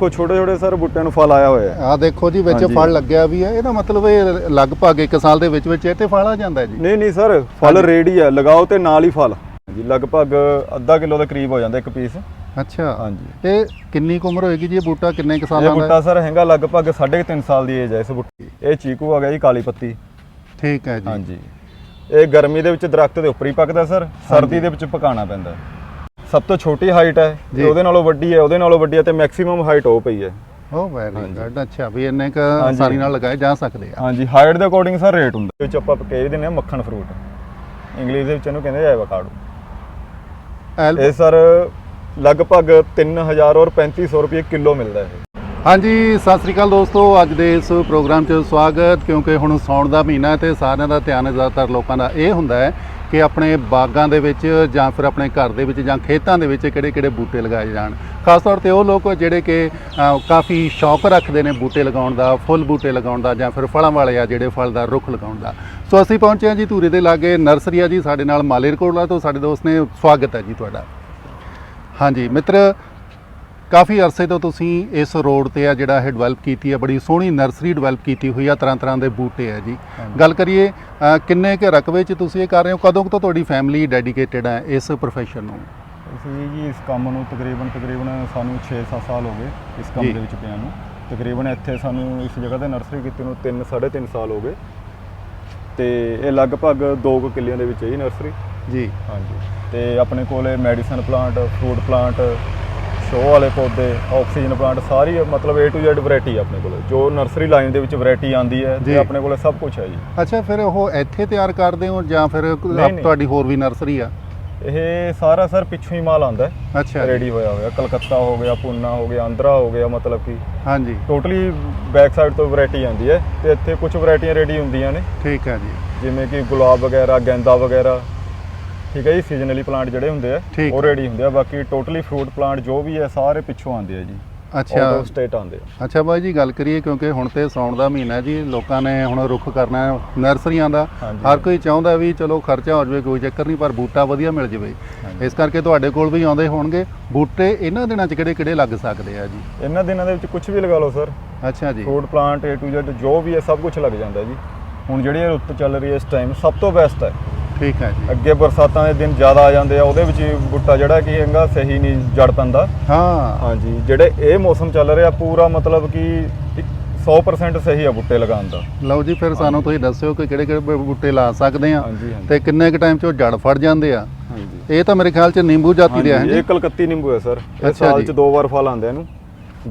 ਦੇਖੋ ਛੋਟੇ ਛੋਟੇ ਸਰ ਬੂਟਿਆਂ ਨੂੰ ਫਲ ਆਇਆ ਹੋਇਆ ਹੈ। ਆ ਦੇਖੋ ਜੀ ਵਿੱਚ ਹਾਂਜੀ। ਫਲ ਲੱਗਿਆ ਵੀ ਹੈ। ਇਹਦਾ ਮਤਲਬ ਇਹ ਲਗਭਗ 1 ਸਾਲ ਦੇ ਵਿੱਚ ਵਿੱਚ ਇਹ ਤੇ ਫਲ ਆ ਜਾਂਦਾ ਜੀ। ਨਹੀਂ ਨਹੀਂ ਸਰ ਫਲ ਰੇਡੀ ਹੈ ਲਗਾਓ ਤੇ ਨਾਲ ਹੀ ਫਲ। ਜੀ ਲਗਭਗ ਅੱਧਾ ਕਿਲੋ ਦੇ ਕਰੀਬ ਹੋ ਜਾਂਦਾ ਇੱਕ ਪੀਸ। ਅੱਛਾ। ਹਾਂਜੀ। ਇਹ ਕਿੰਨੀ ਕੁ ਉਮਰ ਹੋਏਗੀ ਜੀ ਇਹ ਬੂਟਾ? ਕਿੰਨੇ ਕੁ ਇਹ ਸਾਲਾਂ ਦਾ ਹੈ? ਬੂਟਾ ਸਰ ਹੈਗਾ ਲਗਭਗ 3.5 ਸਾਲ ਦੀ ਏਜ ਹੈ ਇਸ ਬੂਟੇ ਦੀ। ਇਹ ਚੀਕੂ ਆ ਗਿਆ ਜੀ ਕਾਲੀ ਪੱਤੀ। ਠੀਕ ਹੈ ਜੀ। ਹਾਂਜੀ। ਇਹ ਗਰਮੀ ਦੇ ਵਿੱਚ ਦਰਖਤ ਦੇ ਉੱਪਰ ਹੀ ਪੱਕਦਾ ਸਰ। ਸਰਦੀ ਦੇ ਵਿੱਚ ਪਕਾਉਣਾ ਪੈਂਦਾ। ਸਭ ਤੋਂ ਛੋਟੀ ਹਾਈਟ ਹੈ। ਤੇ ਉਹਦੇ ਨਾਲੋਂ ਵੱਡੀ ਹੈ ਉਹਦੇ ਨਾਲੋਂ ਵੱਡੀ ਹੈ ਤੇ ਮੈਕਸਿਮਮ ਹਾਈਟ ਉਹ ਪਈ ਹੈ। ਉਹ ਵੈਰੀ। ਗੁੱਡ ਅੱਛਾ ਵੀ ਇੰਨੇ ਕ। ਆਸਾਨੀ ਨਾਲ ਲਗਾਏ ਜਾ ਸਕਦੇ ਆ। ਹਾਂਜੀ ਹਾਈਟ ਦੇ ਅਕੋਰਡਿੰਗ ਸਰ ਰੇਟ ਹੁੰਦਾ। ਵਿੱਚ ਆਪਾਂ ਕਹਿ ਦਿੰਦੇ ਆ ਮੱਖਣ ਫਰੂਟ ਇੰਗਲਿਸ਼ ਦੇ ਵਿੱਚ ਇਹਨੂੰ ਕਹਿੰਦੇ ਆ ਐਵੋਕਾਡੋ ਇਹ ਸਰ ਲਗਭਗ 3000 ਔਰ 3500 ਰੁਪਏ ਕਿਲੋ ਮਿਲਦਾ ਹੈ ਹਾਂਜੀ ਸਤਿ ਸ੍ਰੀ ਅਕਾਲ ਦੋਸਤੋ ਅੱਜ ਦੇ ਇਸ ਪ੍ਰੋਗਰਾਮ 'ਚ ਸਵਾਗਤ। ਕਿਉਂਕਿ ਹੁਣ ਸੌਣ ਦਾ ਮਹੀਨਾ ਹੈ ਤੇ ਸਾਰਿਆਂ ਦਾ ਧਿਆਨ ਜ਼ਿਆਦਾਤਰ ਲੋਕਾਂ ਦਾ ਇਹ ਹੁੰਦਾ ਹੈ ਕਿ ਆਪਣੇ ਬਾਗਾਂ ਦੇ ਵਿੱਚ ਜਾਂ ਫਿਰ ਆਪਣੇ ਘਰ ਦੇ ਵਿੱਚ ਜਾਂ ਖੇਤਾਂ ਦੇ ਵਿੱਚ ਕਿਹੜੇ-ਕਿਹੜੇ ਬੂਟੇ ਲਗਾਏ ਜਾਣ। ਖਾਸ ਤੌਰ ਤੇ ਉਹ ਲੋਕ ਜਿਹੜੇ ਕਿ ਕਾਫੀ ਸ਼ੌਕ ਰੱਖਦੇ ਨੇ ਬੂਟੇ ਲਗਾਉਣ ਦਾ, ਫੁੱਲ ਬੂਟੇ ਲਗਾਉਣ ਦਾ ਜਾਂ ਫਿਰ ਫਲਾਂ ਵਾਲੇ ਆ ਜਿਹੜੇ ਫਲਦਾਰ ਰੁੱਖ ਲਗਾਉਣ ਦਾ। ਸੋ ਅਸੀਂ ਪਹੁੰਚੇ ਹਾਂ ਜੀ ਧੂਰੀ ਦੇ ਲਾਗੇ। ਨਰਸਰੀ ਆ ਜੀ ਸਾਡੇ ਨਾਲ ਮਾਲੇਰਕੋਟਲਾ ਤੋਂ ਸਾਡੇ ਦੋਸਤ ਨੇ ਸਵਾਗਤ ਹੈ ਜੀ ਤੁਹਾਡਾ। ਹਾਂਜੀ, ਮਿੱਤਰ ਕਾਫੀ ਅਰਸੇ ਤੋਂ ਤੁਸੀਂ ਇਸ ਰੋਡ ਤੇ ਆ ਜਿਹੜਾ ਇਹ ਡਿਵੈਲਪ ਕੀਤੀ ਹੈ ਬੜੀ ਸੋਹਣੀ ਨਰਸਰੀ ਡਿਵੈਲਪ ਕੀਤੀ ਹੋਈ ਆ ਤਰ੍ਹਾਂ ਤਰ੍ਹਾਂ ਦੇ ਬੂਟੇ ਆ ਜੀ। ਗੱਲ ਕਰੀਏ ਕਿੰਨੇ ਕੁ ਰਕਬੇ 'ਚ ਤੁਸੀਂ ਇਹ ਕਰ ਰਹੇ ਹੋ? ਕਦੋਂ ਕੁ ਤੋਂ ਤੁਹਾਡੀ ਫੈਮਿਲੀ ਡੈਡੀਕੇਟਿਡ ਹੈ ਇਸ ਪ੍ਰੋਫੈਸ਼ਨ ਨੂੰ? ਅਸੀਂ ਜੀ ਇਸ ਕੰਮ ਨੂੰ ਤਕਰੀਬਨ ਤਕਰੀਬਨ ਸਾਨੂੰ 6-7 ਸਾਲ ਹੋ ਗਏ ਇਸ ਕੰਮ। ਦੇ ਵਿੱਚ ਪਿਆ ਨੂੰ। ਤਕਰੀਬਨ ਇੱਥੇ ਸਾਨੂੰ ਇਸ ਜਗ੍ਹਾ ਤੇ ਨਰਸਰੀ ਕੀਤੀ ਨੂੰ 3 3.5 ਸਾਲ ਹੋ ਗਏ। ਤੇ ਇਹ ਲਗਭਗ 2 ਕਿੱਲਿਆਂ ਦੇ ਵਿੱਚ ਹੈ ਜੀ ਨਰਸਰੀ ਜੀ। ਹਾਂਜੀ। ਤੇ ਆਪਣੇ ਕੋਲੇ medicine plant fruit plant show ਵਾਲੇ ਪੌਦੇ ਆਕਸੀਜਨ ਪਲਾਂਟ ਸਾਰੀ ਮਤਲਬ A to Z ਵੈਰਾਈਟੀ ਆਪਣੇ ਕੋਲੇ। ਜੋ ਨਰਸਰੀ ਲਾਈਨ ਦੇ ਵਿੱਚ ਵੈਰਾਈਟੀ ਆਂਦੀ ਹੈ ਜੀ। ਤੇ ਆਪਣੇ ਕੋਲੇ ਸਭ ਕੁਝ ਹੈ ਜੀ। ਅੱਛਾ ਫਿਰ ਉਹ ਇੱਥੇ ਤਿਆਰ ਕਰਦੇ ਹੋ ਜਾਂ ਫਿਰ ਕੋਈ ਨਹੀਂ, ਆਪ- ਨਹੀਂ। ਤੁਹਾਡੀ ਹੋਰ ਵੀ ਨਰਸਰੀ ਆ? ਇਹ ਸਾਰਾ ਸਰ ਪਿੱਛੋਂ ਹੀ ਮਾਲ ਆਂਦਾ ਹੈ। ਅੱਛਾ। ਜੀ। ਰੈਡੀ ਹੋਇਆ ਹੋਇਆ ਕਲਕੱਤਾ ਹੋ ਗਿਆ ਪੂਨਾ ਹੋ ਗਿਆ ਆਂਧਰਾ ਹੋ ਗਿਆ ਮਤਲਬ ਕਿ ਹਾਂਜੀ। ਟੋਟਲੀ ਬੈਕ ਸਾਈਡ ਤੋਂ ਵੈਰਾਈਟੀ ਆਂਦੀ ਹੈ ਤੇ ਇੱਥੇ ਕੁਝ ਵੈਰਾਈਟੀਆਂ ਰੈਡੀ ਹੁੰਦੀਆਂ ਨੇ। ਠੀਕ ਹੈ ਜੀ। ਜਿਵੇਂ ਕਿ ਗੁਲਾਬ ਵਗੈਰਾ ਗੈਂਦਾ ਵਗੈਰਾ ਠੀਕ ਹੈ ਜੀ ਸੀਜ਼ਨਲੀ ਪਲਾਂਟ ਜਿਹੜੇ ਹੁੰਦੇ ਆ ਠੀਕ। ਉਹ ਰੈਡੀ ਹੁੰਦੇ ਆ। ਬਾਕੀ ਟੋਟਲੀ ਫਰੂਟ ਪਲਾਂਟ ਜੋ ਵੀ ਹੈ ਸਾਰੇ ਪਿੱਛੋਂ ਆਉਂਦੇ ਆ ਜੀ। ਅੱਛਾ। ਆਊਟ ਸਟੇਟ ਆਉਂਦੇ ਆ। ਅੱਛਾ ਬਾਈ ਜੀ ਗੱਲ ਕਰੀਏ ਕਿਉਂਕਿ ਹੁਣ ਤੇ ਸੌਣ ਦਾ ਮਹੀਨਾ ਹੈ ਜੀ ਲੋਕਾਂ ਨੇ ਹੁਣ ਰੁੱਖ ਕਰਨਾ ਹੈ ਨਰਸਰੀਆਂ ਦਾ। ਹਾਂਜੀ। ਹਰ ਕੋਈ ਚਾਹੁੰਦਾ ਵੀ ਚਲੋ ਖਰਚਾ ਹੋ ਜਾਵੇ ਕੋਈ ਚੱਕਰ ਨਹੀਂ ਪਰ ਬੂਟਾ ਵਧੀਆ ਮਿਲ ਜਾਵੇ। ਹਾਂਜੀ। ਇਸ ਕਰਕੇ ਤੁਹਾਡੇ ਕੋਲ ਵੀ ਆਉਂਦੇ ਹੋਣਗੇ। ਬੂਟੇ ਇਹਨਾਂ ਦਿਨਾਂ 'ਚ ਕਿਹੜੇ ਕਿਹੜੇ ਲੱਗ ਸਕਦੇ ਆ ਜੀ? ਇਹਨਾਂ ਦਿਨਾਂ ਦੇ ਵਿੱਚ ਕੁਝ ਵੀ ਲਗਾ ਲਓ ਸਰ। ਅੱਛਾ ਜੀ। Fruit plant A to Z ਜੋ ਵੀ ਹੈ ਸਭ ਕੁਝ ਲੱਗ ਜਾਂਦਾ ਜੀ। ਹੁਣ ਜਿਹੜੀ ਇਹ ਰੁੱਤ ਚੱਲ ਰਹੀ ਹੈ ਇਸ ਟਾਈਮ ਸਭ ਤੋਂ ਬੈਸਟ ਹੈ। ਠੀਕ ਹੈ ਜੀ। ਅੱਗੇ ਬਰਸਾਤਾਂ ਦੇ ਦਿਨ ਜ਼ਿਆਦਾ ਆ ਜਾਂਦੇ ਆ ਉਹਦੇ ਵਿੱਚ ਬੂਟਾ ਜਿਹੜਾ ਕਿ ਹੈਗਾ ਸਹੀ ਨਹੀਂ ਜੜ ਪੈਂਦਾ। ਹਾਂ। ਹਾਂਜੀ ਜਿਹੜੇ ਇਹ ਮੌਸਮ ਚੱਲ ਰਿਹਾ ਪੂਰਾ ਮਤਲਬ ਕਿ ਇੱਕ 100% ਸਹੀ ਆ ਬੂਟੇ ਲਗਾਉਣ ਦਾ। ਲਓ ਜੀ ਫਿਰ ਸਾਨੂੰ ਤੁਸੀਂ ਦੱਸਿਓ ਕਿ ਕਿਹੜੇ ਕਿਹੜੇ ਬੂਟੇ ਲਾ ਸਕਦੇ ਆ ਹਾਂਜੀ ਹਾਂਜੀ। ਤੇ ਕਿੰਨੇ ਕੁ ਟਾਈਮ 'ਚ ਉਹ ਜੜ ਫੜ ਜਾਂਦੇ ਆ। ਹਾਂਜੀ। ਇਹ ਤਾਂ ਮੇਰੇ ਖਿਆਲ 'ਚ ਨਿੰਬੂ ਜਾਤੀ ਦੇ ਹੈ ਹਾਂਜੀ, ਜੀ? ਇਹ ਕਲਕੱਤੀ ਨਿੰਬੂ ਹੈ ਸਰ। ਇਹ ਸਾਲ ਜੀ। 'ਚ ਦੋ ਵਾਰ ਫਲ ਆਉਂਦੇ ਇਹਨੂੰ।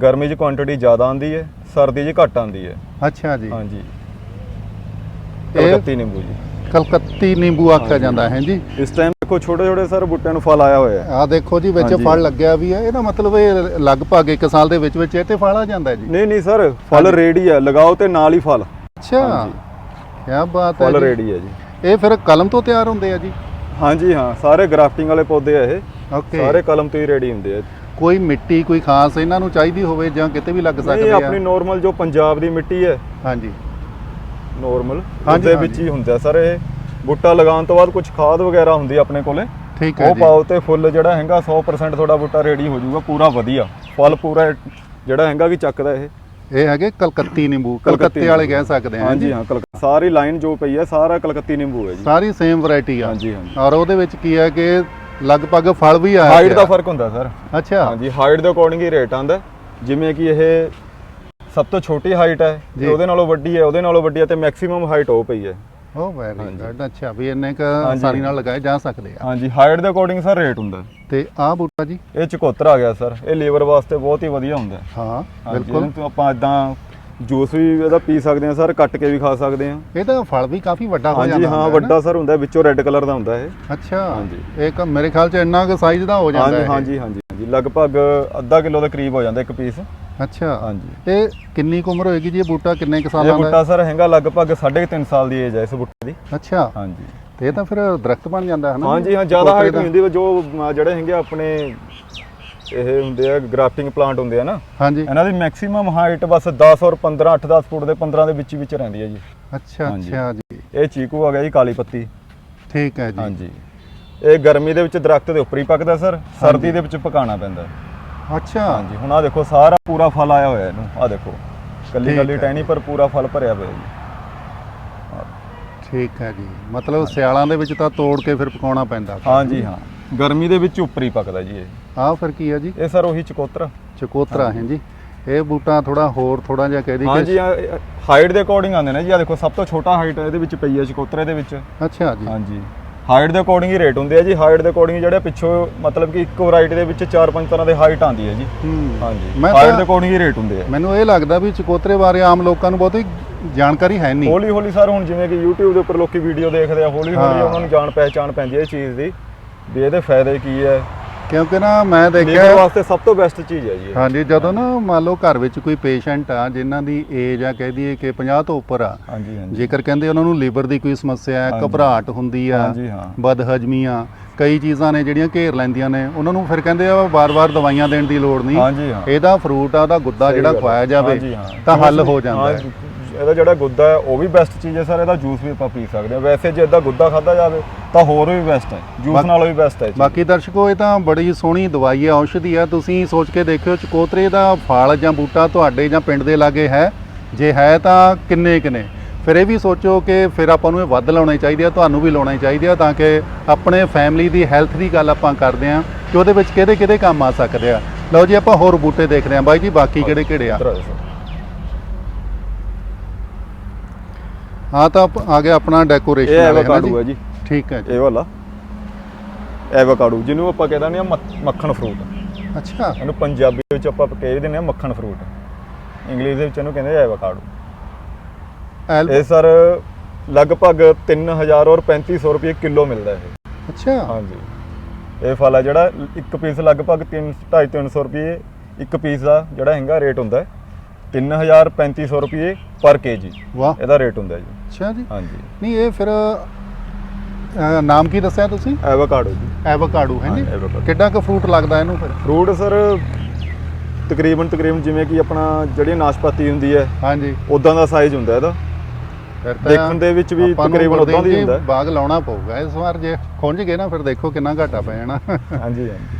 ਗਰਮੀ 'ਚ ਕੁਆਂਟੀਟੀ ਜ਼ਿਆਦਾ ਆਉਂਦੀ ਹੈ ਸਰਦੀ 'ਚ ਘੱਟ ਆਉਂਦੀ ਹੈ। ਅੱਛਾ ਜੀ। ਹਾਂਜੀ। ਇਹ- ਕਲਕੱਤੀ ਨਿੰਬੂ ਜੀ। ਕਲਕੱਤੀ ਨਿੰਬੂ ਆਖਿਆ ਜਾਂਦਾ ਹੈ ਜੀ। ਇਸ ਟਾਈਮ ਦੇਖੋ ਛੋਟੇ ਛੋਟੇ ਸਰ ਬੂਟਿਆਂ ਨੂੰ ਫਲ ਆਇਆ ਹੋਇਆ ਹੈ। ਆ ਦੇਖੋ ਜੀ ਵਿੱਚ ਹਾਂਜੀ। ਫਲ ਲੱਗਿਆ ਵੀ ਹੈ। ਇਹਦਾ ਮਤਲਬ ਇਹ ਲਗਭਗ 1 ਸਾਲ ਦੇ ਵਿੱਚ ਵਿੱਚ ਇਹ ਤੇ ਫਲ ਆ ਜਾਂਦਾ ਹੈ ਜੀ। ਨਹੀਂ ਨਹੀਂ ਸਰ ਫਲ। ਰੇਡੀ ਹੈ। ਲਗਾਓ ਤੇ ਨਾਲ ਹੀ ਫਲ। ਅੱਛਾ। ਹਾਂਜੀ। ਕੀ ਬਾਤ ਹੈ ਫਲ ਜੀ। ਰੇਡੀ ਹੈ ਜੀ। ਇਹ ਫਿਰ ਕਲਮ ਤੋਂ ਤਿਆਰ ਹੁੰਦੇ ਆ ਜੀ? ਹਾਂਜੀ ਹਾਂ। ਸਾਰੇ ਗ੍ਰਾਫਟਿੰਗ ਵਾਲੇ ਪੌਦੇ ਆ ਇਹ। ਓਕੇ। ਸਾਰੇ ਕਲਮ ਤੋਂ ਹੀ ਰੈਡੀ ਹੁੰਦੇ ਆ ਕੋਈ ਮਿੱਟੀ ਕੋਈ ਖਾਸ ਇਹਨਾਂ ਨੂੰ ਚਾਹੀਦੀ ਹੋਵੇ ਜਾਂ ਕਿਤੇ ਵੀ ਲੱਗ ਇਹ ਸਕਦੇ ਆਪਣੀ ਆ ਨੋਰਮਲ ਜੋ ਪੰਜਾਬ ਦੀ ਮਿੱਟੀ ਹੈ। ਹਾਂਜੀ। ਨੋਰਮਲ ਹਾਂਜੀ, ਉਹਦੇ ਵਿੱਚ ਹਾਂਜੀ। ਹੀ ਹੁੰਦਾ ਸਰ ਇਹ। ਬੂਟਾ ਲਗਾਉਣ ਤੋਂ ਬਾਅਦ ਕੁਝ ਖਾਦ ਵਗੈਰਾ ਹੁੰਦੀ ਹੈ ਆਪਣੇ ਕੋਲੇ ਠੀਕ ਹੈ ਉਹ ਜੀ। ਪਾਓ ਤੇ ਫੁੱਲ ਜਿਹੜਾ ਹੈਗਾ 100% ਤੁਹਾਡਾ ਬੂਟਾ ਰੈਡੀ ਹੋ ਜਾਊਗਾ ਪੂਰਾ ਵਧੀਆ। ਫਲ ਪੂਰਾ ਜਿਹੜਾ ਹੈਗਾ ਕਿ ਚੱਕਦਾ ਇਹ। ਇਹ ਹੈਗੇ ਕਲਕੱਤੀ ਨਿੰਬੂ ਕਲਕੱਤੀ ਵਾਲੇ। ਕਹਿ ਸਕਦੇ ਆ ਹਾਂਜੀ ਹਾਂ ਸਾਰੀ ਲਾਈਨ ਜੋ ਪਈ ਹੈ ਸਾਰਾ ਕਲਕੱਤੀ ਨਿੰਬੂ ਹੈ ਜੀ। ਸਾਰੀ ਸੇਮ ਵੈਰਾਈਟੀ ਆ। ਹਾਂਜੀ ਹਾਂਜੀ। ਔਰ ਉਹਦੇ ਵਿੱਚ ਕੀ ਹੈ ਕਿ ਲਗਭਗ ਫਲ ਵੀ ਆ ਹਾਈਟ ਦਾ ਫ਼ਰਕ ਹੁੰਦਾ ਸਰ। ਅੱਛਾ। ਹਾਂਜੀ ਹਾਈਟ ਦੇ ਅਕੋਰਡਿੰਗ ਹੀ ਰੇਟ ਆਂਦਾ ਜਿਵੇਂ ਕਿ ਇਹ ਸਭ ਤੋਂ ਛੋਟੀ ਹਾਈਟ ਹੈ ਜੀ। ਤੇ ਉਹਦੇ ਨਾਲੋਂ ਵੱਡੀ ਹੈ ਉਹਦੇ ਨਾਲੋਂ ਵੱਡੀ ਹੈ ਤੇ ਮੈਕਸਿਮਮ ਹਾਈਟ ਉਹ ਪਈ ਹੈ ਉਹ ਵੈਰੀ। ਗੁੱਡ ਅੱਛਾ ਵੀ ਇੰਨੇ ਕ ਹਾਂਜੀ। ਆਸਾਨੀ ਨਾਲ ਲਗਾਏ ਜਾ ਸਕਦੇ ਆ ਹਾਂਜੀ ਹਾਈਟ ਦੇ ਅਕੋਰਡਿੰਗ ਸਰ ਰੇਟ ਹੁੰਦਾ ਤੇ ਆਹ ਬੂਟਾ ਜੀ ਇਹ ਚਕੋਤਰ ਆ ਗਿਆ ਸਰ ਇਹ ਲੀਵਰ ਵਾਸਤੇ ਬਹੁਤ ਹੀ ਵਧੀਆ ਹੁੰਦਾ ਹੈ। ਹਾਂ ਹਾਂਜੀ, ਬਿਲਕੁਲ ਇਹਨੂੰ ਤਾਂ ਆਪਾਂ ਇਦਾਂ ਜੂਸ ਵੀ ਇਹਦਾ ਪੀ ਸਕਦੇ ਹਾਂ ਸਰ ਕੱਟ ਕੇ ਵੀ ਖਾ ਸਕਦੇ ਹਾਂ। ਇਹਦਾ ਫਲ ਵੀ ਕਾਫੀ ਵੱਡਾ ਹੋ ਜਾਂਦਾ ਹਾਂਜੀ ਹਾਂ ਹੁੰਦਾ ਹੈ ਨਾ? ਵੱਡਾ ਸਰ ਹੁੰਦਾ ਵਿੱਚੋਂ ਰੈੱਡ ਕਲਰ ਦਾ ਹੁੰਦਾ ਇਹ। ਅੱਛਾ ਹਾਂਜੀ। ਇੱਕ ਮੇਰੇ ਖਿਆਲ ਚ ਇੰਨਾ ਕੁ ਸਾਈਜ਼ ਦਾ ਹੋ ਜਾਂਦਾ ਹਾਂਜੀ ਹੈ ਹਾਂਜੀ ਹਾਂਜੀ ਹਾਂਜੀ। ਲਗਭਗ ਅੱਧਾ ਕਿਲੋ ਦੇ ਕਰੀਬ ਹੋ ਜਾਂਦਾ ਇੱਕ ਪੀਸ ਅੱਛਾ। ਹਾਂਜੀ। ਇਹ ਕਿੰਨੀ ਕੁ ਉਮਰ ਹੋਏਗੀ ਜੀ ਇਹ ਬੂਟਾ? ਕਿੰਨੇ ਕੁ ਇਹ ਸਾਲਾਂ ਦਾ? ਬੂਟਾ ਸਰ ਹੈਗਾ ਲਗਭਗ 3.5 ਸਾਲ ਦੀ ਏਜ ਹੈ ਇਸ ਬੂਟੇ ਦੀ। ਹੈ? ਅੱਛਾ। ਹਾਂਜੀ। ਤੇ ਇਹ ਤਾਂ ਫਿਰ ਦਰਖਤ ਬਣ ਜਾਂਦਾ ਹੈ ਨਾ? ਹਾਂਜੀ ਹਾਂ ਜ਼ਿਆਦਾ ਹਾਈਟ ਹੁੰਦੀ ਜੋ ਜਿਹੜੇ ਹੈਗੇ ਆ ਆਪਣੇ ਇਹ ਹੁੰਦੇ ਆ ਗ੍ਰਾਫਟਿੰਗ ਪਲਾਂਟ ਹੁੰਦੇ ਆ ਨਾ। ਹਾਂਜੀ। ਇਹਨਾਂ ਦੀ ਮੈਕਸਿਮਮ ਹਾਈਟ ਬਸ 10 ਔਰ 15 8 10 ਫੁੱਟ ਦੇ 15 ਦੇ ਵਿੱਚ ਵਿੱਚ ਰਹਿੰਦੀ ਹੈ ਜੀ। ਅੱਛਾ ਹਾਂਜੀ। ਅੱਛਾ ਜੀ। ਇਹ ਚੀਕੂ ਆ ਗਿਆ ਜੀ ਕਾਲੀ ਪੱਤੀ। ਠੀਕ ਹੈ ਜੀ। ਹਾਂਜੀ। ਇਹ ਗਰਮੀ ਦੇ ਵਿੱਚ ਦਰਖਤ ਦੇ ਉੱਪਰ ਹੀ ਪੱਕਦਾ ਸਰ ਸਰਦੀ ਦੇ ਵਿੱਚ ਪਕਾਉਣਾ ਪੈਂਦਾ। ਅੱਛਾ। ਹਾਂਜੀ ਹੁਣ ਆ ਦੇਖੋ ਸਾਰਾ ਪੂਰਾ ਫਲ ਆਇਆ ਹੋਇਆ ਇਹਨੂੰ ਆ ਦੇਖੋ। ਕੱਲੀ ਠੀਕ ਕੱਲੀ ਹੈ। ਟਹਿਣੀ ਪਰ ਪੂਰਾ ਫਲ ਭਰਿਆ ਪਿਆ ਜੀ। ਠੀਕ ਹੈ ਜੀ। ਮਤਲਬ ਸਿਆਲਾਂ ਦੇ ਵਿੱਚ ਤਾਂ ਤੋੜ ਕੇ ਫਿਰ ਪਕਾਉਣਾ ਪੈਂਦਾ। ਹਾਂਜੀ ਹਾਂ। ਗਰਮੀ ਦੇ ਵਿੱਚ ਉੱਪਰ ਹੀ ਪੱਕਦਾ ਜੀ ਇਹ। ਆਹ ਫਿਰ ਕੀ ਹੈ ਜੀ? ਇਹ ਸਰ ਉਹੀ ਚਕੋਤਰਾ। ਚਕੋਤਰਾ ਹੈ ਜੀ। ਇਹ ਬੂਟਾ ਥੋੜਾ ਹੋਰ ਥੋੜਾ ਜਿਹਾ ਕਹਿ ਦੀ ਹਾਂਜੀ ਹਾਈਟ ਦੇ ਅਕੋਰਡਿੰਗ ਆਉਂਦੇ ਨੇ ਜੀ। ਆ ਦੇਖੋ ਸਭ ਤੋਂ ਛੋਟਾ ਹਾਈਟ ਇਹਦੇ ਵਿੱਚ ਪਈ ਹੈ ਚਕੋਤਰੇ ਦੇ ਵਿੱਚ। ਅੱਛਾ ਜੀ। ਹਾਂਜੀ ਹਾਈਟ ਦੇ ਅਕੋਰਡਿੰਗ ਹੀ ਰੇਟ ਹੁੰਦੇ ਆ ਜੀ। ਹਾਈਟ ਦੇ ਅਕੋਰਡਿੰਗ ਜਿਹੜੇ ਪਿੱਛੋਂ ਮਤਲਬ ਕਿ ਇੱਕ ਵੈਰਾਈਟੀ ਦੇ ਵਿੱਚ 4-5 ਤਰ੍ਹਾਂ ਦੇ ਹਾਈਟ ਆਉਂਦੀ ਹੈ ਜੀ। ਹੂੰ। ਹਾਂਜੀ ਮੈਂ ਹਾਈਟ ਤਾਂ- ਦੇ ਅਕੋਰਡਿੰਗ ਹੀ ਰੇਟ ਹੁੰਦੇ ਆ। ਮੈਨੂੰ ਇਹ ਲੱਗਦਾ ਵੀ ਚਕੋਤਰੇ ਬਾਰੇ ਆਮ ਲੋਕਾਂ ਨੂੰ ਬਹੁਤੀ ਜਾਣਕਾਰੀ ਹੈ ਨਹੀਂ। ਹੌਲੀ ਹੌਲੀ ਸਰ ਹੁਣ ਜਿਵੇਂ ਕਿ YouTube ਦੇ ਉੱਪਰ ਲੋਕੀ ਵੀਡੀਓ ਦੇਖਦੇ ਆ ਹੌਲੀ ਹੌਲੀ ਹਾਂ। ਉਹਨਾਂ ਨੂੰ ਜਾਣ ਪਹਿਚਾਣ ਪੈਂਦੀ ਹੈ ਇਸ ਚੀਜ਼ ਦੀ। ਵੀ ਇਹਦੇ ਫਾਇਦੇ ਕੀ ਹੈ ਕਿਉਂਕਿ ਨਾ ਮੈਂ ਲੀਵਰ ਦੇਖਿਆ ਵਾਸਤੇ ਸਭ ਤੋਂ ਬੈਸਟ ਚੀਜ਼ ਹੈ ਜੀ ਇਹ। ਹਾਂਜੀ ਜਦੋਂ ਨਾ ਮੰਨ ਲਓ ਘਰ ਵਿੱਚ ਕੋਈ ਪੇਸ਼ੈਂਟ ਆ ਜਿਨ੍ਹਾਂ ਦੀ ਏਜ ਆ ਕਹਿ ਦਈਏ ਕਿ 50 ਤੋਂ ਉੱਪਰ ਆ ਹਾਂਜੀ ਹਾਂਜੀ ਜੇਕਰ ਕਹਿੰਦੇ ਉਹਨਾਂ ਨੂੰ ਲੀਵਰ ਦੀ ਕੋਈ ਸਮੱਸਿਆ ਹੈ ਹਾਂਜੀ। ਘਬਰਾਹਟ ਹੁੰਦੀ ਆ ਹਾਂਜੀ ਹਾਂ ਬਦਹਜਮੀਆਂ ਕਈ ਚੀਜ਼ਾਂ ਨੇ ਜਿਹੜੀਆਂ ਘੇਰ ਲੈਂਦੀਆਂ ਨੇ ਉਹਨਾਂ ਨੂੰ ਫਿਰ ਕਹਿੰਦੇ ਆ ਵਾਰ-ਵਾਰ ਦਵਾਈਆਂ ਦੇਣ ਦੀ ਲੋੜ ਨਹੀਂ ਹਾਂਜੀ ਹਾਂ ਇਹਦਾ ਫਰੂਟ ਆ ਉਹਦਾ ਗੁੱਦਾ ਸਹੀ ਜਿਹੜਾ ਗੱਲ ਹੈ। ਖਵਾਇਆ ਜਾਵੇ ਹਾਂਜੀ, ਹਾਂ। ਤਾਂ ਹੱਲ ਹੋ ਜਾਂਦਾ ਹਾਂ, ਹੈ ਇਹਦਾ ਜਿਹੜਾ ਗੁੱਦਾ ਹੈ ਉਹ ਵੀ ਬੈਸਟ ਚੀਜ਼ ਹੈ ਸਰ ਇਹਦਾ ਜੂਸ ਵੀ ਆਪਾਂ ਪੀ ਸਕਦੇ ਹਾਂ। ਵੈਸੇ ਜੇ ਇਹਦਾ ਗੁੱਦਾ ਖਾਦਾ ਜਾਵੇ ਤਾਂ ਹੋਰ ਵੀ ਬੈਸਟ ਹੈ। ਜੂਸ ਨਾਲੋਂ ਵੀ ਬੈਸਟ ਹੈ। ਬਾਕੀ ਦਰਸ਼ਕੋ ਇਹ ਤਾਂ ਬੜੀ ਸੋਹਣੀ ਦਵਾਈ ਹੈ ਔਸ਼ਧੀ ਆ ਤੁਸੀਂ ਸੋਚ ਕੇ ਦੇਖਿਓ ਚਕੋਤਰੇ ਦਾ ਫਲ ਜਾਂ ਬੂਟਾ ਤੁਹਾਡੇ ਜਾਂ ਪਿੰਡ ਦੇ ਲਾਗੇ ਹੈ। ਜੇ ਹੈ ਤਾਂ ਕਿੰਨੇ ਕਿੰਨੇ ਫਿਰ ਇਹ ਵੀ ਸੋਚੋ ਕਿ ਫਿਰ ਆਪਾਂ ਨੂੰ ਇਹ ਵੱਧ ਲਾਉਣੇ ਚਾਹੀਦੇ ਆ ਤੁਹਾਨੂੰ ਵੀ ਲਾਉਣੇ ਚਾਹੀਦੇ ਆ ਤਾਂ ਕਿ ਆਪਣੇ ਫੈਮਿਲੀ ਦੀ ਹੈਲਥ ਦੀ ਗੱਲ ਆਪਾਂ ਕਰਦੇ ਆ ਕਿ ਉਹਦੇ ਵਿੱਚ ਕਿਹਦੇ ਕਿਹਦੇ ਕੰਮ ਆ ਸਕਦੇ ਆ। ਲਓ ਜੀ ਆਪਾਂ ਹੋਰ ਬੂਟੇ ਦੇਖਦੇ ਆ ਬਾਈ ਜੀ ਬਾਕੀ ਕਿਹੜੇ ਕਿਹੜੇ ਆ? ਆ ਤਾਂ ਆਪ- ਆ ਗਿਆ ਆਪਣਾ ਡੈਕੋਰੇਸ਼ਨ ਇਹ ਵਾਲੇ ਹੈ ਨਾ ਐਵੋਕਾਡੋ ਹੈ ਜੀ। ਠੀਕ ਹੈ ਜੀ। ਇਹ ਵਾਲਾ। ਐਵੋਕਾਡੋ ਜਿਹਨੂੰ ਆਪਾਂ ਕਹਿ ਦਿੰਦੇ ਆ ਮੱਖ- ਮੱਖਣ ਫਰੂਟ ਅੱਛਾ। ਇਹਨੂੰ ਪੰਜਾਬੀ ਵਿੱਚ ਆਪਾਂ ਕਹਿ ਦਿੰਦੇ ਆ ਮੱਖਣ ਫਰੂਟ ਇੰਗਲਿਸ਼ ਦੇ ਵਿੱਚ ਇਹਨੂੰ ਕਹਿੰਦੇ ਆ ਐਵੋਕਾਡੋ ਐਲ ਇਹ ਸਰ ਲਗਭਗ 3000 ਔਰ 3500 ਰੁਪਏ ਕਿਲੋ ਮਿਲਦਾ ਇਹ। ਅੱਛਾ। ਹਾਂਜੀ। ਇਹ ਫਲ ਹੈ ਜਿਹੜਾ ਇੱਕ ਪੀਸ ਲਗਭਗ 3 250 300 ਰੁਪਏ ਇੱਕ ਪੀਸ ਦਾ ਜਿਹੜਾ ਹੈਗਾ ਰੇਟ ਹੁੰਦਾ ਹੈ। 3000 3500 ਰੁਪਏ ਪਰ ਕੇਜੀ ਵਾਹ। ਇਹਦਾ ਰੇਟ ਹੁੰਦਾ ਜੀ। ਅੱਛਾ ਜੀ। ਹਾਂਜੀ। ਨਹੀਂ ਇਹ ਫਿਰ ਅਹ, ਨਾਮ ਕੀ ਦੱਸਿਆ ਤੁਸੀਂ? ਐਵੋਕਾਡੋ ਜੀ। ਐਵੋਕਾਡੋ ਹੈ ਜੀ ਹਾਂ, avocado। ਕਿੱਡਾ ਕੁ ਫਰੂਟ ਲੱਗਦਾ ਇਹਨੂੰ ਫਿਰ? ਫਰੂਟ ਸਰ ਤਕਰੀਬਨ ਤਕਰੀਬਨ ਜਿਵੇਂ ਕਿ ਆਪਣਾ ਜਿਹੜੀ ਨਾਸ਼ਪਾਤੀ ਹੁੰਦੀ ਹੈ ਹਾਂਜੀ। ਉਦਾਂ ਦਾ ਸਾਈਜ਼ ਹੁੰਦਾ ਇਹਦਾ। ਫਿਰ ਤਾਂ ਦੇਖਣ ਦੇ ਵਿੱਚ ਵੀ ਆਪਾਂ ਨੂੰ ਤਕਰੀਬਨ ਉਦਾਂ ਦੀ ਜੀ ਹੁੰਦਾ। ਹੈ। ਬਾਗ ਲਾਉਣਾ ਪਊਗਾ ਇਸ ਵਾਰ ਜੇ ਖੁੰਝ ਗਏ ਨਾ ਫਿਰ ਦੇਖੋ ਕਿੰਨਾ ਘਾਟਾ ਪੈ ਜਾਣਾ। ਹਾਂਜੀ ਹਾਂਜੀ।